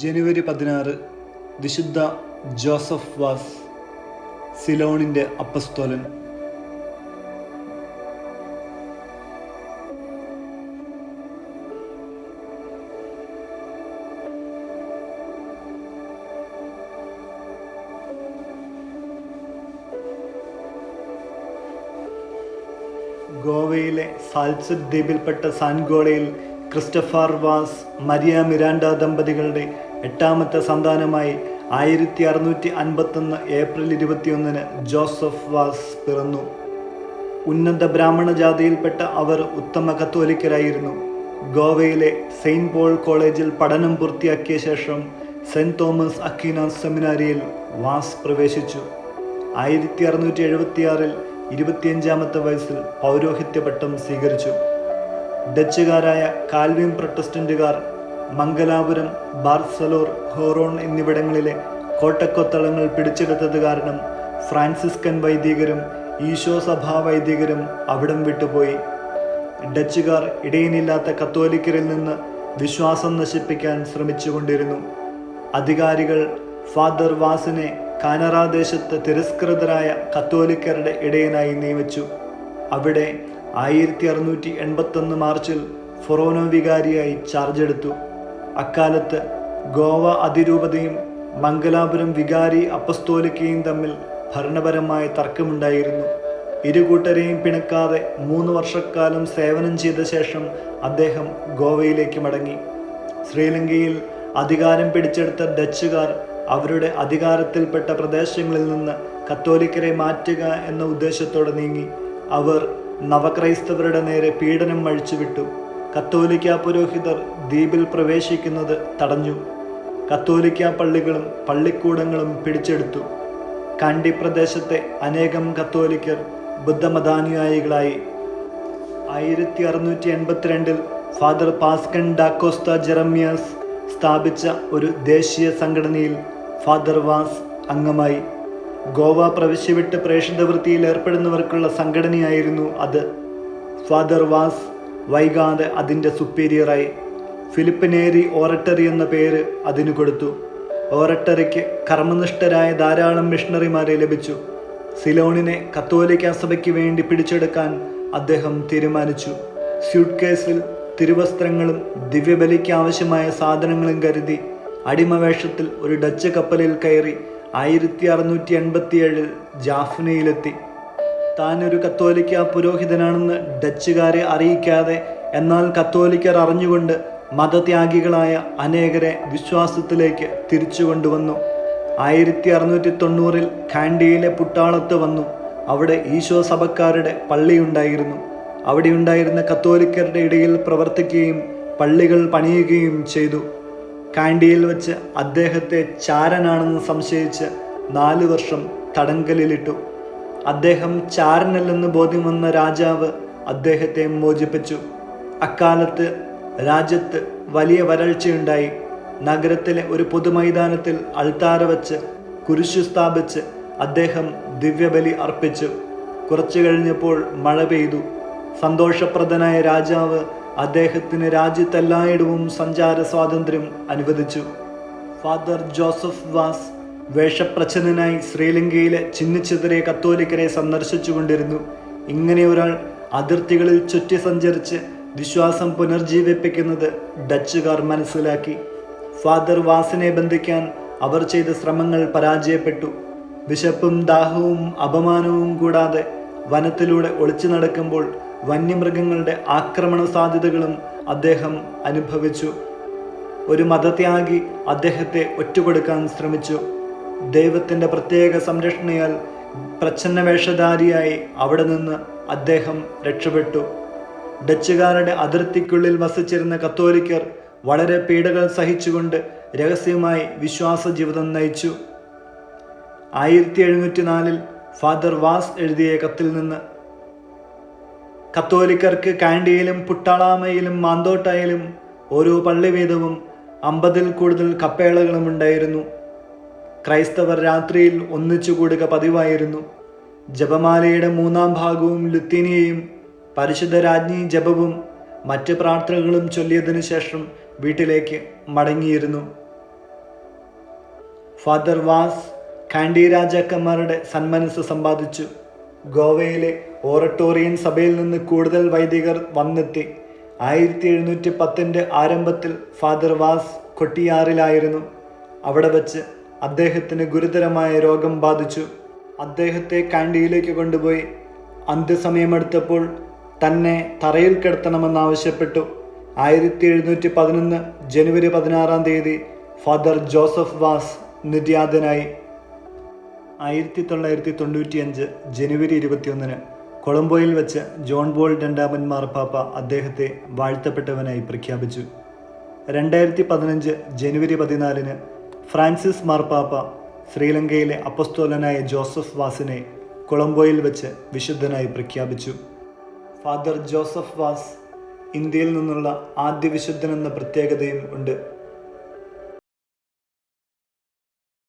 ജനുവരി പതിനാറ് വിശുദ്ധ Joseph Vaz സിലോണിന്റെ അപ്പസ്തോലൻ. ഗോവയിലെ സാൽസറ്റ് ദ്വീപിൽപ്പെട്ട സാൻഗോളയിൽ ക്രിസ്റ്റഫർ വാസ് മരിയ മിരാൻഡ ദമ്പതികളുടെ എട്ടാമത്തെ സന്താനമായി ആയിരത്തി അറുന്നൂറ്റി അൻപത്തൊന്ന് ഏപ്രിൽ ഇരുപത്തിയൊന്നിന് ജോസഫ് വാസ് പിറന്നു. ഉന്നത ബ്രാഹ്മണ ജാതിയിൽപ്പെട്ട അവർ ഉത്തമ കത്തോലിക്കരായിരുന്നു. ഗോവയിലെ സെയിന്റ് പോൾ കോളേജിൽ പഠനം പൂർത്തിയാക്കിയ ശേഷം സെന്റ് തോമസ് അക്കീനാസ് സെമിനാരിയിൽ വാസ് പ്രവേശിച്ചു. ആയിരത്തി അറുന്നൂറ്റി എഴുപത്തിയാറിൽ ഇരുപത്തിയഞ്ചാമത്തെ വയസ്സിൽ പൗരോഹിത്യ പട്ടം സ്വീകരിച്ചു. ഡച്ചുകാരായ കാൽവിൻ പ്രൊട്ടസ്റ്റന്റുകാർ മംഗലാപുരം ബാർസലോർ ഹോറോൺ എന്നിവിടങ്ങളിലെ കോട്ടക്കൊത്തളങ്ങൾ പിടിച്ചെടുത്തത് കാരണം ഫ്രാൻസിസ്കൻ വൈദികരും ഈശോ സഭാ വൈദികരും അവിടം വിട്ടുപോയി. ഡച്ചുകാർ ഇടയിനില്ലാത്ത കത്തോലിക്കരിൽ നിന്ന് വിശ്വാസം നശിപ്പിക്കാൻ ശ്രമിച്ചുകൊണ്ടിരുന്നു. അധികാരികൾ ഫാദർ വാസിനെ കാനറാദേശത്ത് തിരസ്കൃതരായ കത്തോലിക്കരുടെ ഇടയനായി നിയമിച്ചു. അവിടെ ആയിരത്തി അറുന്നൂറ്റി എൺപത്തൊന്ന് മാർച്ചിൽ ഫൊറോനോ വികാരിയായി ചാർജ് എടുത്തു. അക്കാലത്ത് ഗോവ അതിരൂപതയും മംഗലാപുരം വികാരി അപ്പസ്തോലിക്കയും തമ്മിൽ ഭരണപരമായ തർക്കമുണ്ടായിരുന്നു. ഇരുകൂട്ടരെയും പിണക്കാതെ മൂന്ന് വർഷക്കാലം സേവനം ചെയ്ത ശേഷം അദ്ദേഹം ഗോവയിലേക്ക് മടങ്ങി. ശ്രീലങ്കയിൽ അധികാരം പിടിച്ചെടുത്ത ഡച്ചുകാർ അവരുടെ അധികാരത്തിൽപ്പെട്ട പ്രദേശങ്ങളിൽ നിന്ന് കത്തോലിക്കരെ മാറ്റുക എന്ന ഉദ്ദേശത്തോടെ നീങ്ങി. അവർ നവക്രൈസ്തവരുടെ നേരെ പീഡനം അഴിച്ചുവിട്ടു. കത്തോലിക്ക പുരോഹിതർ ദ്വീപിൽ പ്രവേശിക്കുന്നത് തടഞ്ഞു. കത്തോലിക്ക പള്ളികളും പള്ളിക്കൂടങ്ങളും പിടിച്ചെടുത്തു. കാണ്ടി പ്രദേശത്തെ അനേകം കത്തോലിക്കർ ബുദ്ധമതാനുയായികളായി. ആയിരത്തി അറുന്നൂറ്റി എൺപത്തിരണ്ടിൽ ഫാദർ പാസ്കൻ ഡാക്കോസ്ത ജെറമ്യാസ് സ്ഥാപിച്ച ഒരു ദേശീയ സംഘടനയിൽ ഫാദർ വാസ് അംഗമായി. ഗോവ പ്രവിശ്യ വിട്ട് പ്രേക്ഷിത വൃത്തിയിൽ ഏർപ്പെടുന്നവർക്കുള്ള സംഘടനയായിരുന്നു അത്. ഫാദർ വാസ് വൈകാതെ അതിന്റെ സുപ്പീരിയറായി ഫിലിപ്പ് നേരി ഓറട്ടറി എന്ന പേര് അതിനു കൊടുത്തു. ഓറട്ടറിക്ക് കർമ്മനിഷ്ഠരായ ധാരാളം മിഷണറിമാരെ ലഭിച്ചു. സിലോണിനെ കത്തോലിക്ക സഭയ്ക്ക് വേണ്ടി പിടിച്ചെടുക്കാൻ അദ്ദേഹം തീരുമാനിച്ചു. സ്യൂട്ട് കേസിൽ തിരുവസ്ത്രങ്ങളും ദിവ്യബലിക്ക് ആവശ്യമായ സാധനങ്ങളും കരുതി അടിമവേഷത്തിൽ ഒരു ഡച്ച് കപ്പലിൽ കയറി ആയിരത്തി അറുന്നൂറ്റി എൺപത്തിയേഴിൽ ജാഫ്നയിലെത്തി. താൻ ഒരു കത്തോലിക്ക പുരോഹിതനാണെന്ന് ഡച്ചുകാരെ അറിയിക്കാതെ എന്നാൽ കത്തോലിക്കർ അറിഞ്ഞുകൊണ്ട് മതത്യാഗികളായ അനേകരെ വിശ്വാസത്തിലേക്ക് തിരിച്ചു കൊണ്ടുവന്നു ആയിരത്തി അറുന്നൂറ്റി തൊണ്ണൂറിൽ കാൻഡിയിലെ പുട്ടാളത്ത് വന്നു. അവിടെ ഈശോ സഭക്കാരുടെ പള്ളിയുണ്ടായിരുന്നു അവിടെ ഉണ്ടായിരുന്ന കത്തോലിക്കരുടെ ഇടയിൽ പ്രവർത്തിക്കുകയും പള്ളികൾ പണിയുകയും ചെയ്തു. കാൻഡിയിൽ വെച്ച് അദ്ദേഹത്തെ ചാരനാണെന്ന് സംശയിച്ച് നാല് വർഷം തടങ്കലിലിട്ടു. അദ്ദേഹം ചാരനല്ലെന്ന് ബോധ്യം വന്ന രാജാവ് അദ്ദേഹത്തെ മോചിപ്പിച്ചു. അക്കാലത്ത് രാജ്യത്ത് വലിയ വരൾച്ചയുണ്ടായി. നഗരത്തിലെ ഒരു പൊതുമൈതാനത്തിൽ അൾത്താര വച്ച് കുരിശു സ്ഥാപിച്ച് അദ്ദേഹം ദിവ്യബലി അർപ്പിച്ചു. കുറച്ചു കഴിഞ്ഞപ്പോൾ മഴ പെയ്തു. സന്തോഷപ്രദനായ രാജാവ് അദ്ദേഹത്തിന് രാജ്യത്തെല്ലായിടവും സഞ്ചാര സ്വാതന്ത്ര്യം അനുവദിച്ചു. ഫാദർ ജോസഫ് വാസ് വേഷപ്രച്ഛന്നനായി ശ്രീലങ്കയിലെ ചിന്നിച്ചിതറിയ കത്തോലിക്കരെ സന്ദർശിച്ചുകൊണ്ടിരുന്നു. ഇങ്ങനെ ഒരാൾ അതിർത്തികളിൽ ചുറ്റി സഞ്ചരിച്ച് വിശ്വാസം പുനർജീവിപ്പിക്കുന്നത് ഡച്ചുകാർ മനസ്സിലാക്കി. ഫാദർ വാസിനെ ബന്ധിക്കാൻ അവർ ചെയ്ത ശ്രമങ്ങൾ പരാജയപ്പെട്ടു. വിശപ്പും ദാഹവും അപമാനവും കൂടാതെ വനത്തിലൂടെ ഒളിച്ചു നടക്കുമ്പോൾ വന്യമൃഗങ്ങളുടെ ആക്രമണ സാധ്യതകളും അദ്ദേഹം അനുഭവിച്ചു. ഒരു മതത്യാഗി അദ്ദേഹത്തെ ഒറ്റുകൊടുക്കാൻ ശ്രമിച്ചു. ദൈവത്തിന്റെ പ്രത്യേക സംരക്ഷണയാൽ പ്രച്ഛന്ന വേഷധാരിയായി അവിടെ നിന്ന് അദ്ദേഹം രക്ഷപ്പെട്ടു. ഡച്ചുകാരുടെ അതിർത്തിക്കുള്ളിൽ വസിച്ചിരുന്ന കത്തോലിക്കർ വളരെ പീഡകൾ സഹിച്ചുകൊണ്ട് രഹസ്യമായി വിശ്വാസ ജീവിതം നയിച്ചു. ആയിരത്തി എഴുന്നൂറ്റി നാലിൽ ഫാദർ വാസ് എഴുതിയ കത്തിൽ നിന്ന് കത്തോലിക്കർക്ക് കാൻഡിയിലും പുട്ടാളാമയിലും മാന്തോട്ടയിലും ഓരോ പള്ളി വീതവും അമ്പതിൽ കൂടുതൽ കപ്പേളകളും ഉണ്ടായിരുന്നു ക്രൈസ്തവർ രാത്രിയിൽ ഒന്നിച്ചു ഒന്നിച്ചുകൂടുക പതിവായിരുന്നു. ജപമാലയുടെ മൂന്നാം ഭാഗവും ലുത്തീനിയയും പരിശുദ്ധ രാജ്ഞി ജപവും മറ്റ് പ്രാർത്ഥനകളും ചൊല്ലിയതിനു ശേഷം വീട്ടിലേക്ക് മടങ്ങിയിരുന്നു. ഫാദർ വാസ് കാൻഡി രാജാക്കന്മാരുടെ സന്മനസ് സമ്പാദിച്ചു. ഗോവയിലെ ഓറട്ടോറിയൻ സഭയിൽ നിന്ന് കൂടുതൽ വൈദികർ വന്നെത്തി. ആയിരത്തി എഴുന്നൂറ്റി പത്തിന്റെ ആരംഭത്തിൽ ഫാദർ വാസ് കൊട്ടിയാറിലായിരുന്നു. അവിടെ വച്ച് അദ്ദേഹത്തിന് ഗുരുതരമായ രോഗം ബാധിച്ചു. അദ്ദേഹത്തെ കാൻഡിയിലേക്ക് കൊണ്ടുപോയി. അന്ത്യസമയമെടുത്തപ്പോൾ തന്നെ തറയിൽ കിടത്തണമെന്നാവശ്യപ്പെട്ടു. ആയിരത്തി എഴുന്നൂറ്റി പതിനൊന്ന് ജനുവരി പതിനാറാം തീയതി ഫാദർ ജോസഫ് വാസ് നിര്യാതനായി. ആയിരത്തി തൊള്ളായിരത്തി തൊണ്ണൂറ്റിയഞ്ച് ജനുവരി ഇരുപത്തിയൊന്നിന് കൊളംബോയിൽ വെച്ച് ജോൺ ബോൾ രണ്ടാമൻ മാർപ്പാപ്പ അദ്ദേഹത്തെ വാഴ്ത്തപ്പെട്ടവനായി പ്രഖ്യാപിച്ചു. രണ്ടായിരത്തി പതിനഞ്ച് ജനുവരി പതിനാലിന് ഫ്രാൻസിസ് മാർപ്പാപ്പ ശ്രീലങ്കയിലെ അപ്പസ്തോലനായ ജോസഫ് വാസിനെ കൊളംബോയിൽ വെച്ച് വിശുദ്ധനായി പ്രഖ്യാപിച്ചു. ഫാദർ ജോസഫ് വാസ് ഇന്ത്യയിൽ നിന്നുള്ള ആദ്യ വിശുദ്ധനെന്ന പ്രത്യേകതയും ഉണ്ട്.